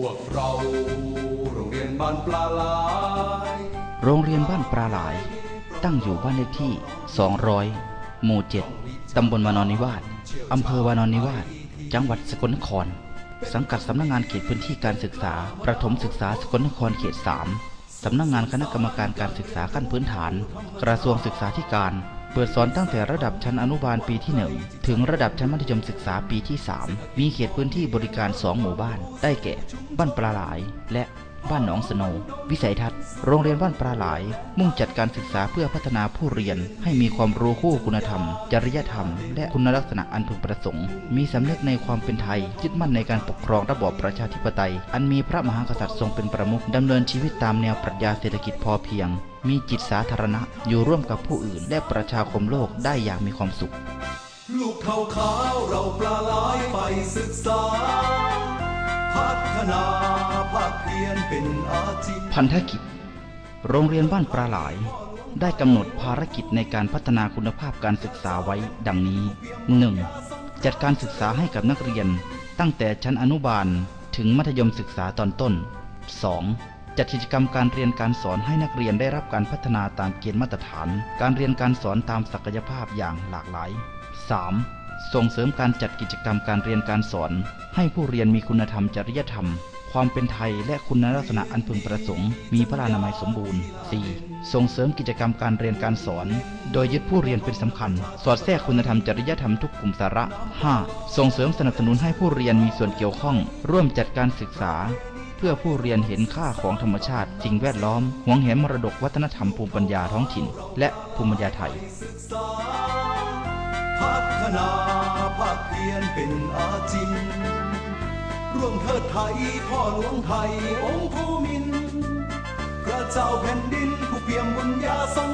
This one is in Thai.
โรงเรียนบ้านปลาลาย โรงเรียนบ้านปลาหลาย ตั้งอยู่บ้านเลขที่ 200 หมู่ 7 ตำบลวานอนนิวาสอำเภอวานอนนิวาส จังหวัดสกลนคร สังกัดสำนักงานเขตพื้นที่การศึกษา ประถมศึกษาสกลนครเขต 3 สำนักงานคณะกรรมการการศึกษาขั้นพื้นฐาน กระทรวงศึกษาธิการ เปิดสอนตั้งแต่ระดับชั้นอนุบาลปีที่ 1 ถึงระดับชั้นมัธยมศึกษาปีที่ 3 มีเขตพื้นที่บริการ 2 หมู่บ้าน ได้แก่ บ้านปลาหลาย และ บ้านหนองสโนวิสัยทัศน์ โรงเรียนบ้านปลาหลาย มุ่งจัดการศึกษาเพื่อพัฒนาผู้เรียน ให้มีความรู้คู่คุณธรรม จริยธรรม และคุณลักษณะอันพึงประสงค์ มีสำนึกในความเป็นไทย ยึดมั่นในการปกครองระบอบประชาธิปไตย อันมีพระมหากษัตริย์ทรงเป็นประมุขดำเนินชีวิตตามแนวปรัชญาเศรษฐกิจพอเพียง มีจิตสาธารณะ อยู่ร่วมกับผู้อื่น และประชาคมโลกได้อย่างมีความสุข ลูกเท่าขาวเราปลาลายไปศึกษา นาภาคเพียนเป็นอาชีพพันธกิจ โรงเรียนบ้านปลาหลาย ได้กำหนดภารกิจในการพัฒนาคุณภาพการศึกษาไว้ดังนี้ 1. จัดการศึกษาให้กับนักเรียน ตั้งแต่ชั้นอนุบาลถึงมัธยมศึกษาตอนต้น 2. จัดกิจกรรมการเรียนการสอนให้นักเรียนได้รับการพัฒนาตามเกณฑ์มาตรฐาน การเรียนการสอนตามศักยภาพอย่างหลากหลาย 3. ส่งเสริมการจัดกิจกรรมการเรียนการสอน ให้ผู้เรียนมีคุณธรรมจริยธรรม ความเป็นไทยและคุณลักษณะอันพึงประสงค์ มีพระนามัยสมบูรณ์ 4. ส่งเสริมกิจกรรมการเรียนการสอน โดยยึดผู้เรียนเป็นสำคัญ สอดแทรกคุณธรรมจริยธรรมทุกกลุ่มสาระ 5. ส่งเสริมสนับสนุนให้ผู้เรียนมีส่วนเกี่ยวข้อง ร่วมจัดการศึกษาเพื่อผู้เรียนเห็นค่าของธรรมชาติสิ่งแวดล้อมหวงเห็นมรดกวัฒนธรรมภูมิปัญญาท้องถิ่น และภูมิปัญญาไทย นาภาคเพียนเป็นอาจิน ร่วมเทิดไทยพ่อหลวงไทยองค์ภูมิน พระเจ้าแผ่นดินผู้เปี่ยมบุญญาทรง